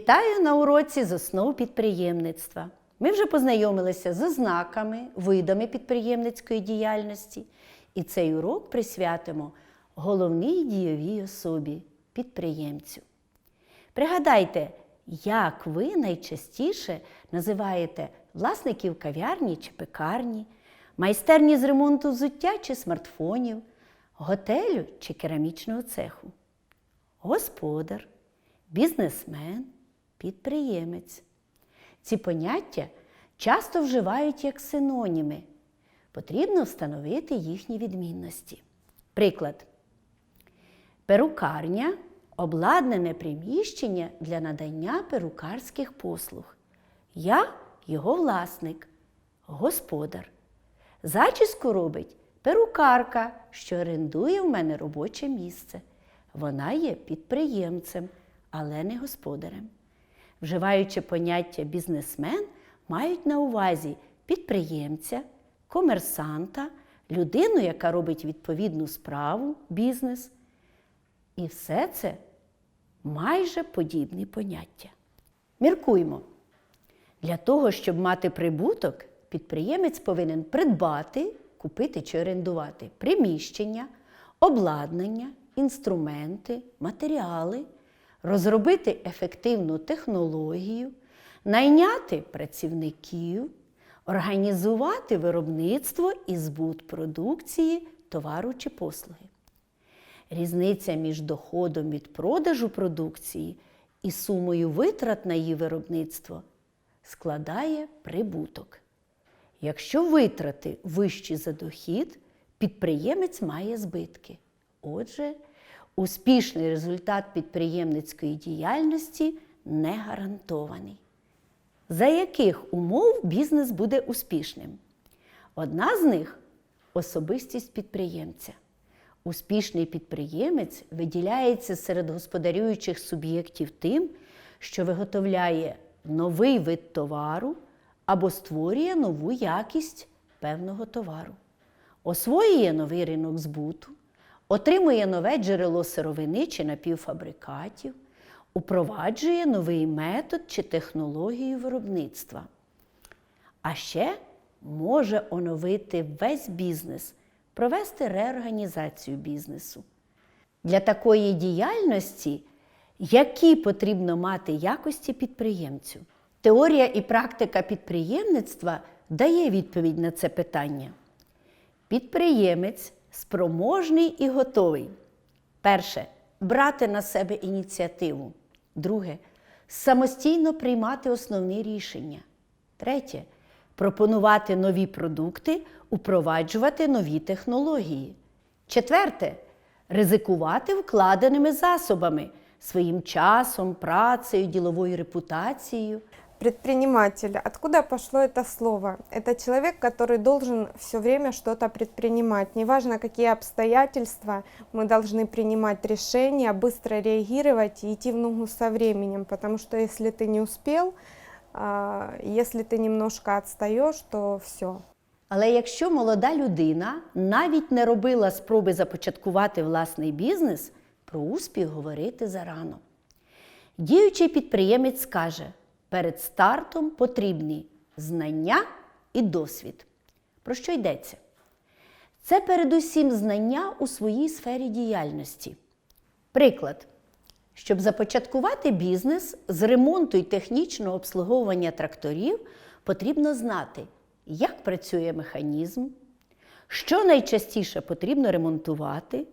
Вітаю на уроці з основ підприємництва. Ми вже познайомилися з ознаками, видами підприємницької діяльності, і цей урок присвятимо головній дієвій особі підприємцю. Пригадайте, як ви найчастіше називаєте власників кав'ярні чи пекарні, майстерні з ремонту взуття чи смартфонів, готелю чи керамічного цеху господар, бізнесмен, підприємець. Ці поняття часто вживають як синоніми. Потрібно встановити їхні відмінності. Приклад. Перукарня обладнане приміщення для надання перукарських послуг. Я його власник, господар. Зачіску робить перукарка, що орендує в мене робоче місце. Вона є підприємцем, але не господарем. Вживаючи поняття бізнесмен, мають на увазі підприємця, комерсанта, людину, яка робить відповідну справу, бізнес. І все це майже подібні поняття. Міркуймо. Для того, щоб мати прибуток, підприємець повинен придбати, купити чи орендувати приміщення, обладнання, інструменти, матеріали, розробити ефективну технологію, найняти працівників, організувати виробництво і збут продукції, товару чи послуги. Різниця між доходом від продажу продукції і сумою витрат на її виробництво складає прибуток. Якщо витрати вищі за дохід, підприємець має збитки. Отже, успішний результат підприємницької діяльності не гарантований. За яких умов бізнес буде успішним? Одна з них особистість підприємця. Успішний підприємець виділяється серед господарюючих суб'єктів тим, що виготовляє новий вид товару або створює нову якість певного товару, освоює новий ринок збуту, отримує нове джерело сировини чи напівфабрикатів, упроваджує новий метод чи технологію виробництва. А ще може оновити весь бізнес, провести реорганізацію бізнесу. Для такої діяльності, які потрібно мати якості підприємцю? Теорія і практика підприємництва дає відповідь на це питання. Підприємець спроможний і готовий. Перше брати на себе ініціативу. Друге самостійно приймати основні рішення. Третє пропонувати нові продукти, упроваджувати нові технології. Четверте ризикувати вкладеними засобами, своїм часом, працею, діловою репутацією. Предприниматель. Откуда пошло это слово? Это человек, который должен все время что-то предпринимать. Неважно, какие обстоятельства, мы должны принимать решения, быстро реагировать и идти в ногу со временем. Потому что если ты не успел, а, если ты немножко отстаешь, то все. Але якщо молода людина навіть не робила спроби започаткувати власний бізнес, про успіх говорити зарано. Діючий підприємець скаже, перед стартом потрібні знання і досвід. Про що йдеться? Це передусім знання у своїй сфері діяльності. Приклад. Щоб започаткувати бізнес з ремонту і технічного обслуговування тракторів, потрібно знати, як працює механізм, що найчастіше потрібно ремонтувати,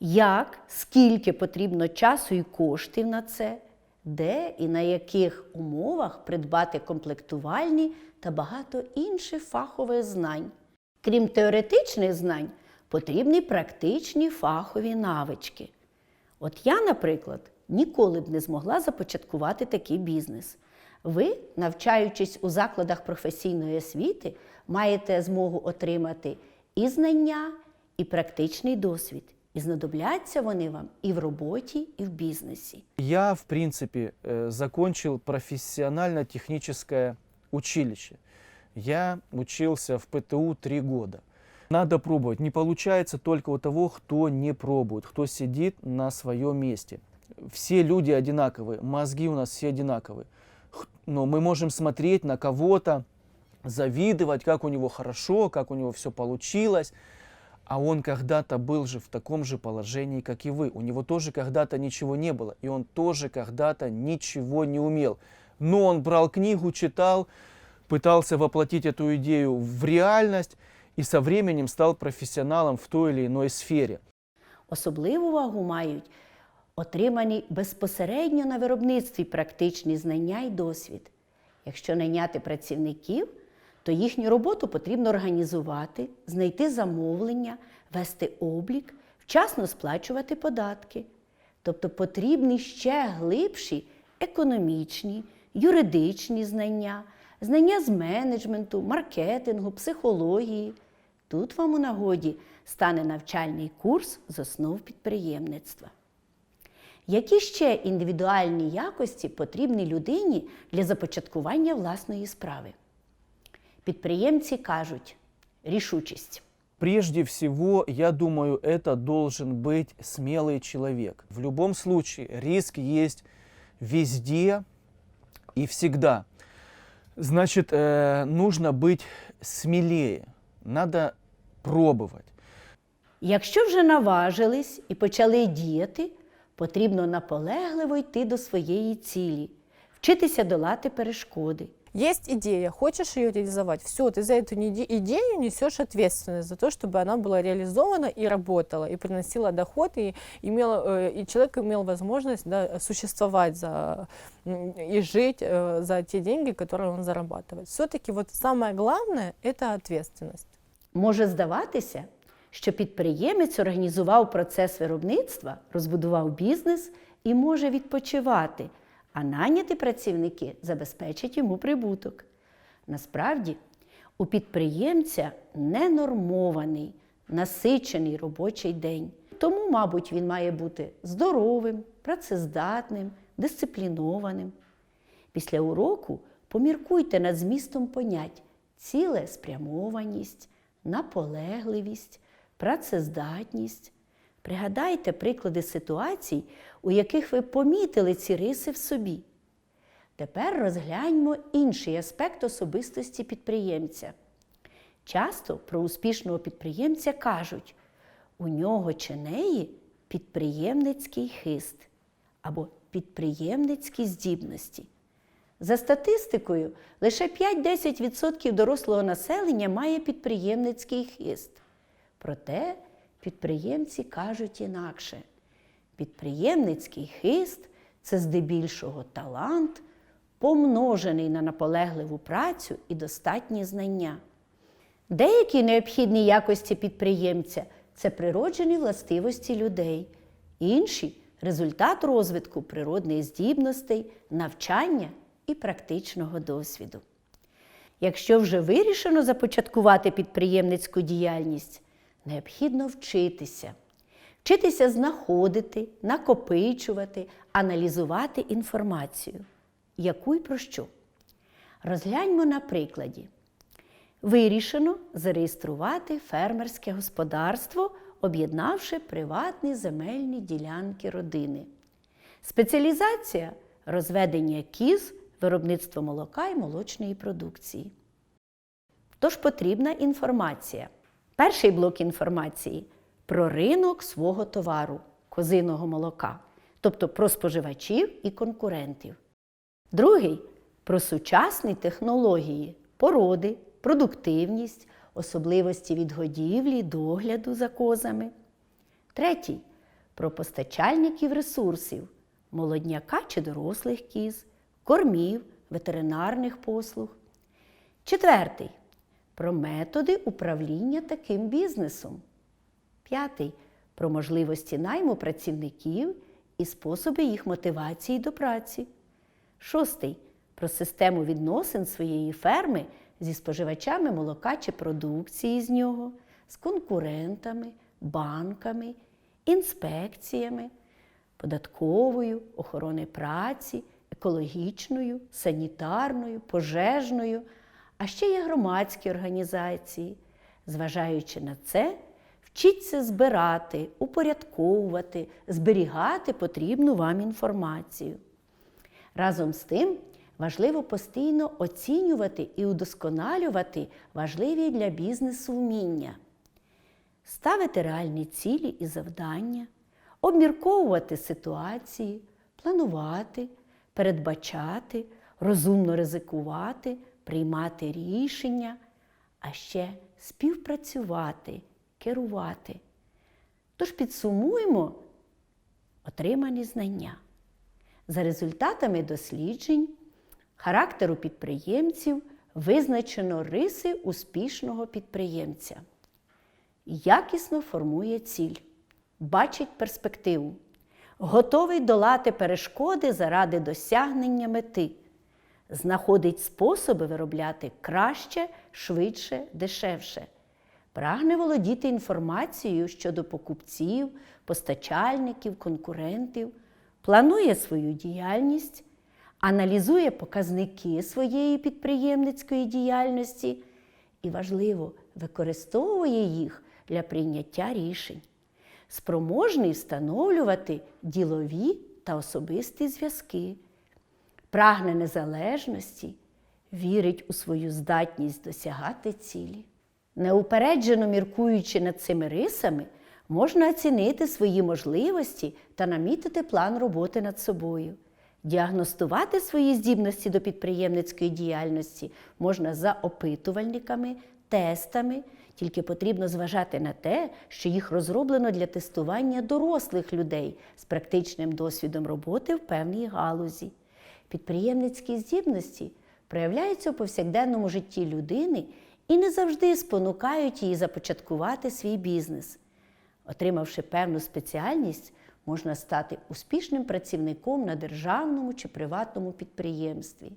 як, скільки потрібно часу і коштів на це, де і на яких умовах придбати комплектувальні та багато інших фахових знань. Крім теоретичних знань, потрібні практичні фахові навички. От я, наприклад, ніколи б не змогла започаткувати такий бізнес. Ви, навчаючись у закладах професійної освіти, маєте змогу отримати і знання, і практичний досвід. І знадобляться вони вам і в роботі, і в бізнесі. Я, в принципе, э, закончил профессионально-техническое училище. Я учился в ПТУ три года. Надо пробовать. Не получается только у того, кто не пробует, кто сидит на своем месте. все люди одинаковые, мозги у нас все одинаковые. Х- Но мы можем смотреть на кого-то, завидовать, как у него хорошо, как у него все получилось. А он когда-то был же в таком же положении, как и вы. У него тоже когда-то ничего не было. И он тоже когда-то ничего не умел. Но он брал книгу, читал, пытался воплотить эту идею в реальность и со временем стал профессионалом в той или иной сфере. Особливу вагу мають отримані безпосередньо на виробництві практичні знання і досвід. Якщо найняти працівників, то їхню роботу потрібно організувати, знайти замовлення, вести облік, вчасно сплачувати податки. Тобто потрібні ще глибші економічні, юридичні знання, знання з менеджменту, маркетингу, психології. Тут вам у нагоді стане навчальний курс з основ підприємництва. Які ще індивідуальні якості потрібні людині для започаткування власної справи? Підприємці кажуть рішучість. Прежде всего, я думаю, это должен быть смелый человек. В любом случае, риск есть везде и всегда. Значит, э, нужно быть смелее, надо пробовать. Якщо вже наважились і почали діяти, потрібно наполегливо йти до своєї цілі, вчитися долати перешкоди. Есть идея, хочешь ее реализовать, все, ты за эту неде- идею несешь ответственность за то, чтобы она была реализована и работала, и приносила доход, и, имела, э, и человек имел возможность да, существовать за, м, и жить э, за те деньги, которые он зарабатывает. Все-таки вот самое главное – это ответственность. Може здаватися, що підприємець організував процес виробництва, розбудував бізнес і може відпочивати, а наняті працівники забезпечать йому прибуток. Насправді, у підприємця ненормований, насичений робочий день. Тому, мабуть, він має бути здоровим, працездатним, дисциплінованим. Після уроку поміркуйте над змістом понять цілеспрямованість, наполегливість, працездатність. Пригадайте приклади ситуацій, у яких ви помітили ці риси в собі. Тепер розгляньмо інший аспект особистості підприємця. Часто про успішного підприємця кажуть, у нього чи неї підприємницький хист або підприємницькі здібності. За статистикою, лише 5-10% дорослого населення має підприємницький хист. Проте підприємці кажуть інакше. Підприємницький хист це здебільшого талант, помножений на наполегливу працю і достатні знання. Деякі необхідні якості підприємця це природжені властивості людей, інші результат розвитку природних здібностей, навчання і практичного досвіду. Якщо вже вирішено започаткувати підприємницьку діяльність, необхідно вчитися. Вчитися знаходити, накопичувати, аналізувати інформацію. Яку і про що? Розгляньмо на прикладі. Вирішено зареєструвати фермерське господарство, об'єднавши приватні земельні ділянки родини. Спеціалізація розведення кіз, виробництво молока і молочної продукції. Тож потрібна інформація. Перший блок інформації про ринок свого товару козиного молока, тобто про споживачів і конкурентів. Другий про сучасні технології, породи, продуктивність, особливості відгодівлі, догляду за козами. Третій про постачальників ресурсів, молодняка чи дорослих кіз, кормів, ветеринарних послуг. Четвертий про методи управління таким бізнесом. П'ятий про можливості найму працівників і способи їх мотивації до праці. Шостий про систему відносин своєї ферми зі споживачами молока чи продукції з нього, з конкурентами, банками, інспекціями, податковою, охорони праці, екологічною, санітарною, пожежною, а ще є громадські організації. Зважаючи на це, Вчіться збирати, упорядковувати, зберігати потрібну вам інформацію. Разом з тим важливо постійно оцінювати і удосконалювати важливі для бізнесу вміння, ставити реальні цілі і завдання, обмірковувати ситуації, планувати, передбачати, розумно ризикувати, приймати рішення, а ще співпрацювати, керувати. Тож підсумуємо отримані знання. За результатами досліджень характеру підприємців визначено риси успішного підприємця. Якісно формує ціль, бачить перспективу, готовий долати перешкоди заради досягнення мети, знаходить способи виробляти краще, швидше, дешевше, прагне володіти інформацією щодо покупців, постачальників, конкурентів, планує свою діяльність, аналізує показники своєї підприємницької діяльності і, важливо, використовує їх для прийняття рішень, спроможний встановлювати ділові та особисті зв'язки, прагне незалежності, вірить у свою здатність досягати цілі. Неупереджено міркуючи над цими рисами, можна оцінити свої можливості та намітити план роботи над собою. Діагностувати свої здібності до підприємницької діяльності можна за опитувальниками, тестами, тільки потрібно зважати на те, що їх розроблено для тестування дорослих людей з практичним досвідом роботи в певній галузі. Підприємницькі здібності проявляються у повсякденному житті людини і не завжди спонукають її започаткувати свій бізнес. Отримавши певну спеціальність, можна стати успішним працівником на державному чи приватному підприємстві.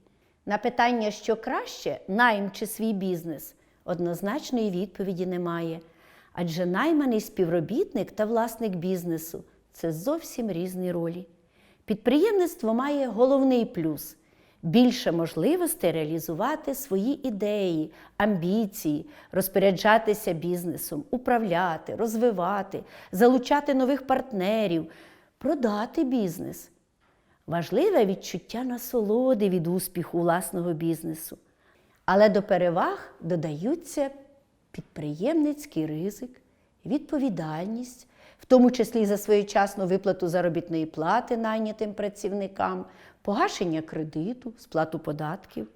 На питання, що краще, найм чи свій бізнес, однозначної відповіді немає. Адже найманий співробітник та власник бізнесу це зовсім різні ролі. Підприємництво має головний плюс більше можливостей реалізувати свої ідеї, амбіції, розпоряджатися бізнесом, управляти, розвивати, залучати нових партнерів, продати бізнес. Важливе відчуття насолоди від успіху власного бізнесу. Але до переваг додаються підприємницький ризик, відповідальність, в тому числі за своєчасну виплату заробітної плати найнятим працівникам, погашення кредиту, сплату податків.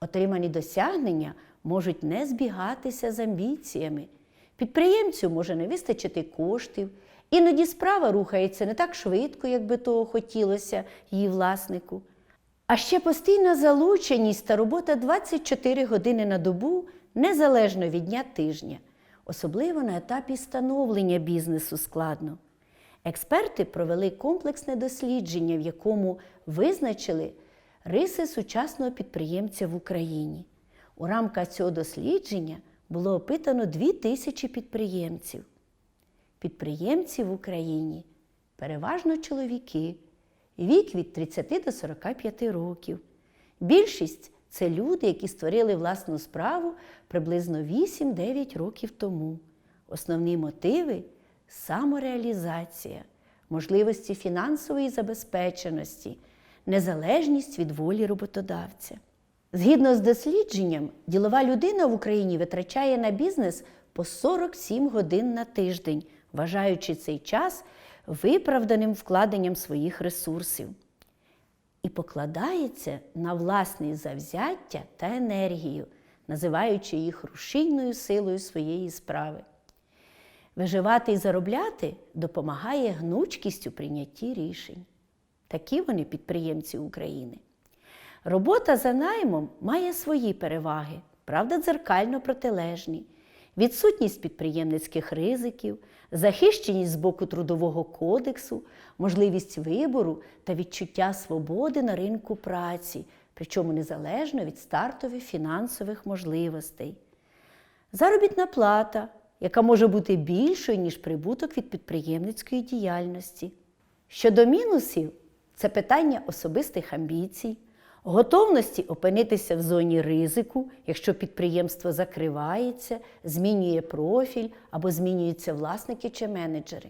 Отримані досягнення можуть не збігатися з амбіціями. Підприємцю може не вистачити коштів, іноді справа рухається не так швидко, як би того хотілося її власнику. А ще постійна залученість та робота 24 години на добу незалежно від дня тижня, особливо на етапі становлення бізнесу складно. Експерти провели комплексне дослідження, в якому визначили риси сучасного підприємця в Україні. У рамках цього дослідження було опитано 2 тисячі підприємців. Підприємці в Україні переважно чоловіки, вік від 30 до 45 років. Більшість це люди, які створили власну справу приблизно 8-9 років тому. Основні мотиви самореалізація, можливості фінансової забезпеченості, незалежність від волі роботодавця. Згідно з дослідженням, ділова людина в Україні витрачає на бізнес по 47 годин на тиждень, вважаючи цей час виправданим вкладенням своїх ресурсів. І покладається на власне завзяття та енергію, називаючи їх рушійною силою своєї справи. Виживати і заробляти допомагає гнучкість у прийнятті рішень. Такі вони підприємці України. Робота за наймом має свої переваги, правда, дзеркально протилежні. Відсутність підприємницьких ризиків, захищеність з боку Трудового кодексу, можливість вибору та відчуття свободи на ринку праці, причому незалежно від стартових фінансових можливостей. Заробітна плата, яка може бути більшою, ніж прибуток від підприємницької діяльності. Щодо мінусів, це питання особистих амбіцій, готовності опинитися в зоні ризику, якщо підприємство закривається, змінює профіль або змінюються власники чи менеджери.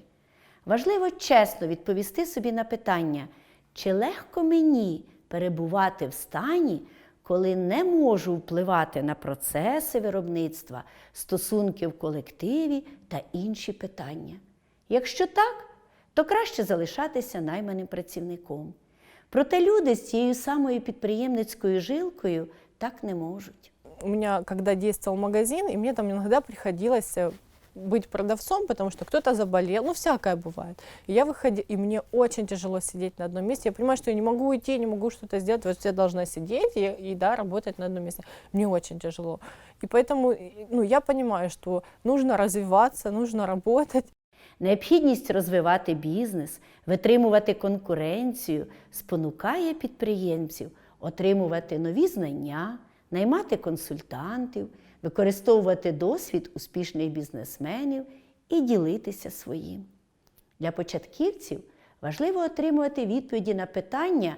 Важливо чесно відповісти собі на питання, чи легко мені перебувати в стані, коли не можу впливати на процеси виробництва, стосунки в колективі та інші питання. Якщо так, то краще залишатися найманим працівником. Проте люди з цією самою підприємницькою жилкою так не можуть. У меня, когда действовал магазин, и мне там иногда приходилось э, быть продавцом, потому что кто-то заболел, ну всякое бывает. И я выходила, и мне очень тяжело сидеть на одном месте. Я понимаю, что я не могу уйти, не могу что-то сделать, вот я должна сидеть и, и да, работать на одном месте. Мне очень тяжело. И поэтому, и, ну, я понимаю, что нужно развиваться, нужно работать. Необхідність розвивати бізнес, витримувати конкуренцію спонукає підприємців отримувати нові знання, наймати консультантів, використовувати досвід успішних бізнесменів і ділитися своїм. Для початківців важливо отримувати відповіді на питання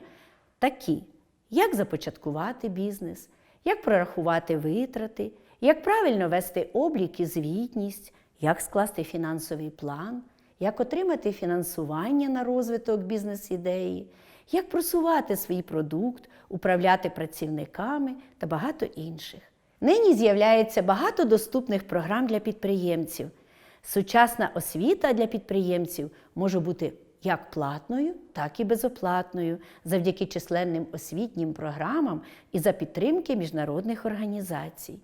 такі: як започаткувати бізнес, як прорахувати витрати, як правильно вести облік і звітність, як скласти фінансовий план, як отримати фінансування на розвиток бізнес-ідеї, як просувати свій продукт, управляти працівниками та багато інших. Нині з'являється багато доступних програм для підприємців. Сучасна освіта для підприємців може бути як платною, так і безоплатною, завдяки численним освітнім програмам і за підтримки міжнародних організацій.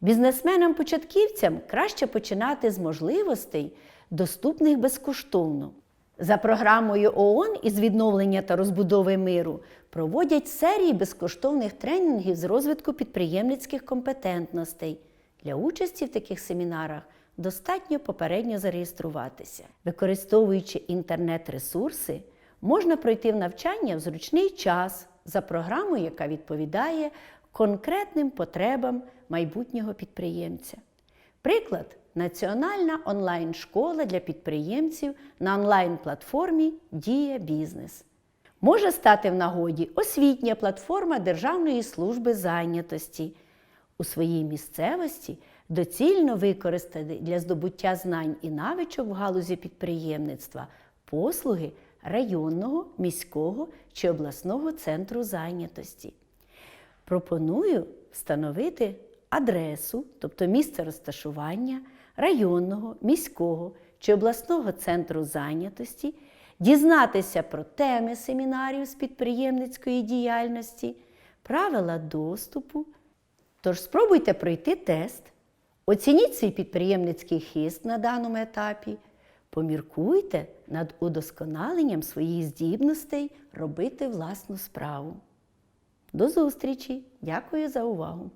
Бізнесменам-початківцям краще починати з можливостей, доступних безкоштовно. За програмою ООН із відновлення та розбудови миру проводять серії безкоштовних тренінгів з розвитку підприємницьких компетентностей. Для участі в таких семінарах достатньо попередньо зареєструватися. Використовуючи інтернет-ресурси, можна пройти в навчання в зручний час за програмою, яка відповідає конкретним потребам майбутнього підприємця. Приклад Національна онлайн-школа для підприємців на онлайн-платформі Дія Бізнес. Може стати в нагоді освітня платформа Державної служби зайнятості. У своїй місцевості доцільно використати для здобуття знань і навичок в галузі підприємництва послуги районного, міського чи обласного центру зайнятості. Пропоную встановити адресу, тобто місце розташування районного, міського чи обласного центру зайнятості, дізнатися про теми семінарів з підприємницької діяльності, правила доступу. Тож спробуйте пройти тест, оцініть свій підприємницький хист на даному етапі, поміркуйте над удосконаленням своїх здібностей робити власну справу. До зустрічі! Дякую за увагу!